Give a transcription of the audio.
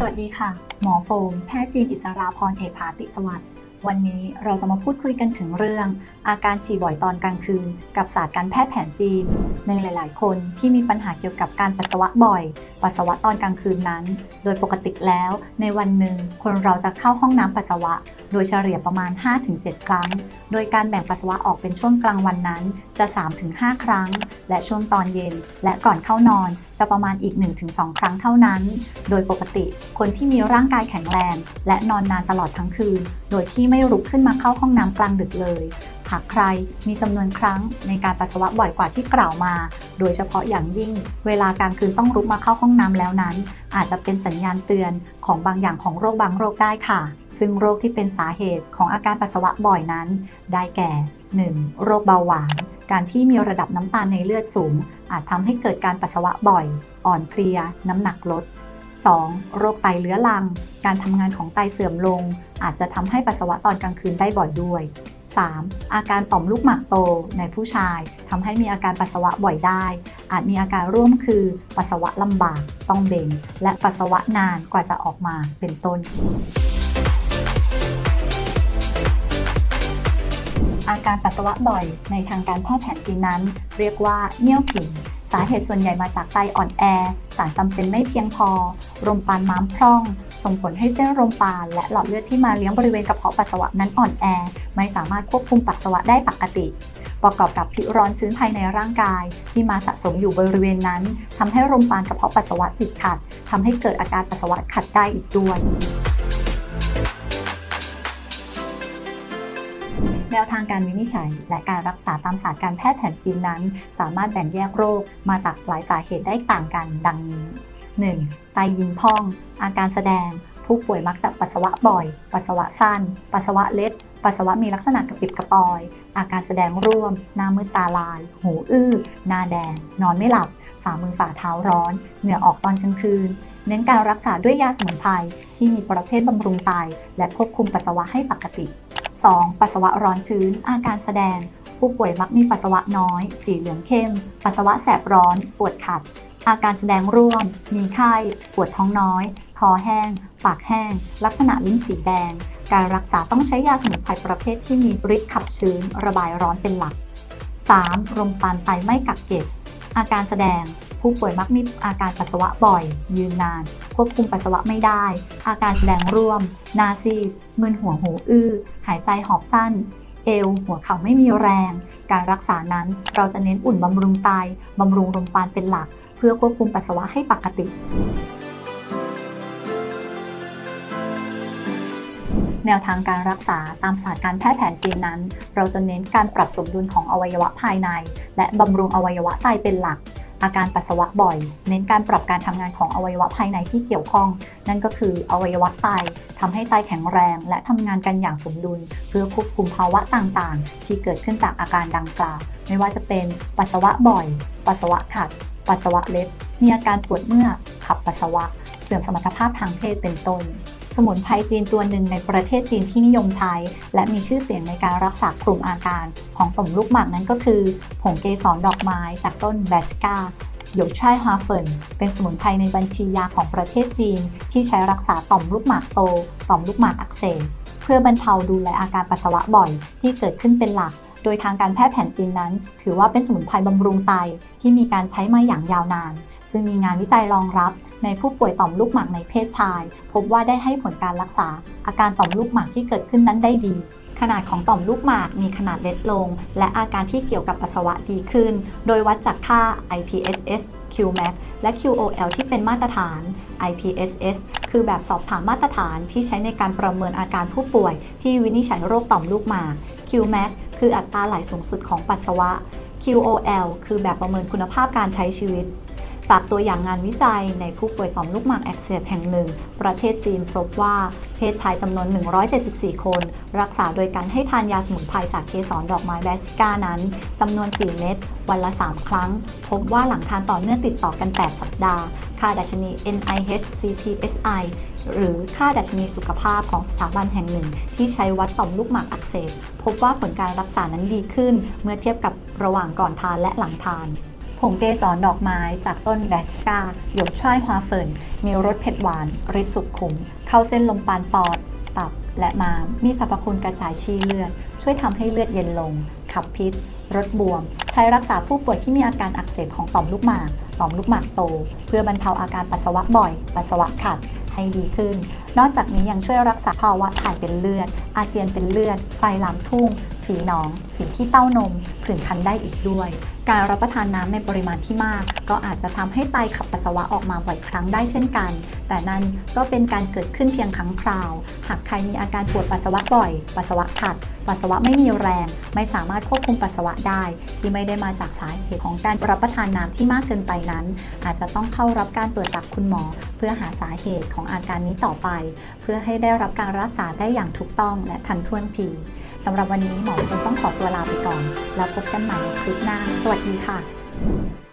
สวัสดีค่ะ หมอโฟม แพทย์จีนอิสราพรเอกภาติสวัสดิ์วันนี้เราจะมาพูดคุยกันถึงเรื่อง อาการฉี่บ่อยตอนกลางคืน กับศาสตร์การแพทย์แผนจีน ในหลาย ๆ คนที่มีปัญหาเกี่ยวกับการปัสสาวะบ่อย ปัสสาวะตอนกลางคืนนั้น โดยปกติแล้ว ในวันหนึ่งคนเราจะเข้าห้องน้ำปัสสาวะ โดยเฉลี่ยประมาณ 5-7 ครั้ง โดยการแบ่งปัสสาวะออกเป็นช่วงกลางวันนั้นจะ 3-5 ครั้ง และช่วงตอนเย็น และก่อนเข้านอนจะประมาณอีก 1-2 ครั้งเท่านั้น โดยปกติคนที่มีร่างกายแข็งแรง และนอนนานตลอดทั้งคืน โดยที่ไม่ลุกขึ้นมาเข้าห้องน้ำกลางดึกเลย หากใครมีจำนวนครั้งในการปัสสาวะบ่อยกว่าที่กล่าวมา โดยเฉพาะอย่างยิ่ง เวลากลางคืนต้องลุกมาเข้าห้องน้ำแล้วนั้น อาจจะเป็นสัญญาณเตือนของบางอย่างของโรคบางโรคได้ค่ะ ซึ่งโรคที่เป็นสาเหตุของอาการปัสสาวะบ่อยนั้น ได้แก่ 1. โรคเบาหวาน การที่มีระดับน้ำตาลในเลือดสูง อาจทำให้เกิดการปัสสาวะบ่อย อ่อนเพลีย น้ำหนักลด 2. โรคไตเรื้อรัง การทำงานของไตเสื่อมลง อาจจะทำให้ปัสสาวะตอนกลางคืนได้บ่อยด้วย 3. อาการต่อมลูกหมากโตในผู้ชายทำให้มีอาการปัสสาวะบ่อยได้ อาจมีอาการร่วมคือปัสสาวะลำบาก ต้องเบ่ง และปัสสาวะนานกว่าจะออกมาเป็นต้น อาการปัสสาวะบ่อยในทางการแพทย์แผนจีนนั้น เรียกว่าเมี่ยวผิงสาเหตุส่วนใหญ่มาจากไตอ่อนแอ สารจำเป็นไม่เพียงพอลมปานม้ามพร่อง ส่งผลให้เส้นลมปานและหลอดเลือดที่มาเลี้ยงบริเวณกระเพาะปัสสาวะนั้นอ่อนแอ ไม่สามารถควบคุมปัสสาวะได้ปกติ ประกอบกับพิษร้อนชื้นภายในร่างกาย ที่มาสะสมอยู่บริเวณนั้นทำให้ลมปานกระเพาะปัสสาวะติดขัดทำให้เกิดอาการปัสสาวะขัดได้อีกด้วยแนวทางการวินิจฉัย และการรักษาตามศาสตร์การแพทย์แผนจีนนั้น สามารถแบ่งแยกโรคมาจากหลายสาเหตุได้ต่างกันดังนี้ 1. ไตยิงพอง อาการแสดง ผู้ป่วยมักจะปัสสาวะบ่อย ปัสสาวะสั้น ปัสสาวะเล็ด ปัสสาวะมีลักษณะกระปิดกระปอย อาการแสดงร่วม หน้ามืดตาลาย หูอื้อ หน้าแดง นอนไม่หลับ ฝ่ามือฝ่าเท้าร้อน เหงื่อออกตอนกลางคืน เน้นการรักษาด้วยยาสมุนไพรที่มีประเภทบำรุงไต และควบคุมปัสสาวะให้ปกติ 2. ปัสสาวะร้อนชื้น อาการแสดง ผู้ป่วยมักมีปัสสาวะน้อย สีเหลืองเข้ม ปัสสาวะแสบร้อน ปวดขัด อาการแสดงร่วม มีไข้ ปวดท้องน้อย คอแห้ง ปากแห้ง ลักษณะลิ้นสีแดง การรักษาต้องใช้ยาสมุนไพรประเภทที่มีฤทธิ์ขับชื้น ระบายร้อนเป็นหลัก 3. ลมปานไตไม่กักเก็บ อาการแสดง ผู้ป่วยมักมีอาการปัสสาวะบ่อย ยืนนาน ควบคุมปัสสาวะไม่ได้ อาการแสดงร่วม นาซีดมึนหัวหูอื้อ หายใจหอบสั้น เอว หัวเข่าไม่มีแรง การรักษานั้นเราจะเน้นอุ่นบำรุงไตบำรุงลมปานเป็นหลัก เพื่อควบคุมปัสสาวะให้ปกติ แนวทางการรักษาตามศาสตร์การแพทย์แผนจีนนั้น เราจะเน้นการปรับสมดุลของอวัยวะภายใน และบำรุงอวัยวะไตเป็นหลักอาการปัสสาวะบ่อย เน้นการปรับการทำงานของอวัยวะภายในที่เกี่ยวข้อง นั่นก็คืออวัยวะไตทำให้ไตแข็งแรง และทำงานกันอย่างสมดุล เพื่อควบคุมภาวะต่างๆ ที่เกิดขึ้นจากอาการดังกล่าว ไม่ว่าจะเป็นปัสสาวะบ่อย ปัสสาวะขัด ปัสสาวะเล็ดมีอาการปวดเมื่อขับปัสสาวะ เสื่อมสมรรถภาพทางเพศเป็นต้น สมุนไพรจีนตัวหนึ่งในประเทศจีนที่นิยมใช้ และมีชื่อเสียงในการรักษากลุ่มอาการ ของต่อมลูกหมากนั้นก็คือผงเกสรดอกไม้จากต้นแบสกาหยกช่ายฮาเฟินเป็นสมุนไพรในบัญชียาของประเทศจีน ที่ใช้รักษาต่อมลูกหมากโต ต่อมลูกหมากอักเสบเพื่อบรรเทาดูแลอาการปัสสาวะบ่อยที่เกิดขึ้นเป็นหลัก โดยทางการแพทย์แผนจีนนั้น ถือว่าเป็นสมุนไพรบำรุงไตที่มีการใช้มาอย่างยาวนาน ซึ่งมีงานวิจัยรองรับในผู้ป่วยต่อมลูกหมากในเพศชาย พบว่าได้ให้ผลการรักษา อาการต่อมลูกหมากที่เกิดขึ้นนั้นได้ดีขนาดของต่อมลูกหมากมีขนาดเล็กลง และอาการที่เกี่ยวกับปัสสาวะดีขึ้น โดยวัดจากค่า IPSS QMAX และ QOL ที่เป็นมาตรฐาน IPSS คือแบบสอบถามมาตรฐานที่ใช้ในการประเมินอาการผู้ป่วยที่วินิจฉัยโรคต่อมลูกหมาก QMAX คืออัตราไหลสูงสุดของปัสสาวะ QOL คือแบบประเมินคุณภาพการใช้ชีวิต จากตัวอย่างงานวิจัยในผู้ป่วยต่อมลูกหมากอักเสบแห่งหนึ่ง ประเทศจีนพบว่าเพศชายจำนวน 174 คน รักษาโดยการให้ทานยาสมุนไพรจากเกสรดอกไม้แบสก้านั้นจำนวน 4 เม็ดวันละ 3 ครั้ง พบว่าหลังทานต่อเนื่องติดต่อกัน 8 สัปดาห์ ค่าดัชนี NIH CPSI หรือค่าดัชนีสุขภาพของสถาบันแห่งหนึ่ง ที่ใช้วัดต่อมลูกหมากอักเสบพบว่าผลการรักษานั้นดีขึ้น เมื่อเทียบกับระหว่างก่อนทานและหลังทาน ผงเกสรดอกไม้จากต้นแบสกาหยกช่ายฮวาเฟินมีรสเผ็ดหวานริสุดขุม เข้าเส้นลมปานปอด ตับ และม้าม มีสรรพคุณกระจายชีเลือด ช่วยทำให้เลือดเย็นลง ขับพิษลดบวม ใช้รักษาผู้ป่วยที่มีอาการอักเสบของต่อมลูกหมาก ต่อมลูกหมากโต เพื่อบรรเทาอาการปัสสาวะบ่อย ปัสสาวะขัดให้ดีขึ้น นอกจากนี้ยังช่วยรักษาภาวะถ่ายเป็นเลือด อาเจียนเป็นเลือด ไฟลามทุ่ง ฝีหนอง ฝีที่เต้านม ผื่นคันได้อีกด้วย การรับประทานน้ำในปริมาณที่มาก ก็อาจจะทำให้ไตขับปัสสาวะออกมาบ่อยครั้งได้เช่นกัน แต่นั่นก็เป็นการเกิดขึ้นเพียงครั้งคราว หากใครมีอาการปวดปัสสาวะบ่อย ปัสสาวะขัด ปัสสาวะไม่มีแรง ไม่สามารถควบคุมปัสสาวะได้ ที่ไม่ได้มาจากสาเหตุของการรับประทานน้ำที่มากเกินไปนั้น อาจจะต้องเข้ารับการตรวจจากคุณหมอ เพื่อหาสาเหตุของอาการนี้ต่อไป เพื่อให้ได้รับการรักษาได้อย่างถูกต้องและทันท่วงที สำหรับวันนี้หมอคงต้องขอตัวลาไปก่อน แล้วพบกันใหม่คลิปหน้า สวัสดีค่ะ